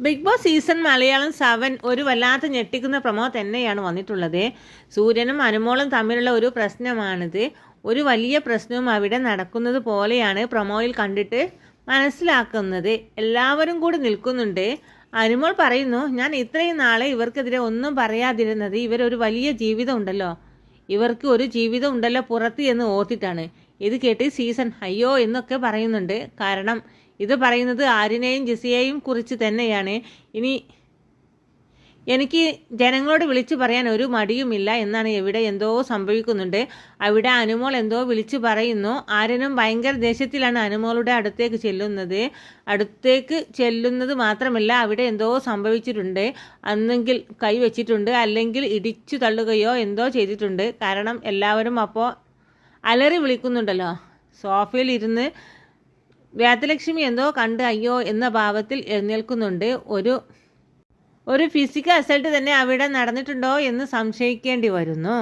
Big boss season Malayalam seven ഒരു വല്ലാത്ത ഞെട്ടിക്കുന്ന പ്രമോ തന്നെയാണ് വന്നിട്ടുള്ളത്. സൂര്യനും അനുമോളും തമ്മിലുള്ള ഒരു പ്രശ്നമാണിത്. ഒരു വലിയ പ്രശ്നവും അവിടെ നടക്കുന്നത് പോലെയാണ് പ്രമോയിൽ കണ്ടിട്ട് മനസ്സിലാക്കുന്നത്. എല്ലാവരും കൂടി നിൽക്കുന്നുണ്ട്. അനുമോൾ പറയുന്നു ഞാൻ ഇത്രയും നാളെ ഇവർക്കെതിരെ ഒന്നും പറയാതിരുന്നത് ഇവരൊരു വലിയ ജീവിതം ഉണ്ടല്ലോ. ഇവർക്ക് ഒരു ജീവിതം ഉണ്ടല്ലോ പുറത്ത് എന്ന് ഓർത്തിട്ടാണ്. ഇത് കേട്ട് സീസൺ അയ്യോ എന്നൊക്കെ പറയുന്നുണ്ട്. കാരണം ഇത് പറയുന്നത് ആരിനെയും ജിസിയെയും കുറിച്ച് തന്നെയാണ്. ഇനി എനിക്ക് ജനങ്ങളോട് വിളിച്ചു പറയാൻ ഒരു മടിയുമില്ല എന്നാണ് എവിടെ എന്തോ സംഭവിക്കുന്നുണ്ട്. അവിടെ അനുമോൾ എന്തോ വിളിച്ചു പറയുന്നു. ആരനും ഭയങ്കര ദേഷ്യത്തിലാണ് അനുമോളുടെ അടുത്തേക്ക് ചെല്ലുന്നത്. അടുത്തേക്ക് ചെല്ലുന്നത് മാത്രമല്ല അവിടെ എന്തോ സംഭവിച്ചിട്ടുണ്ട്. അന്നെങ്കിൽ കൈവച്ചിട്ടുണ്ട് അല്ലെങ്കിൽ ഇടിച്ചു തള്ളുകയോ എന്തോ ചെയ്തിട്ടുണ്ട്. കാരണം എല്ലാവരും അപ്പോൾ അലറി വിളിക്കുന്നുണ്ടല്ലോ. സോഫയിൽ ഇരുന്ന് വേദലക്ഷ്മി എന്തോ കണ്ട് അയ്യോ എന്ന ഭാവത്തിൽ എഴുന്നേൽക്കുന്നുണ്ട്. ഒരു ഒരു ഫിസിക്കൽ അസൾട്ട് തന്നെ അവിടെ നടന്നിട്ടുണ്ടോ എന്ന് സംശയിക്കേണ്ടി വരുന്നു.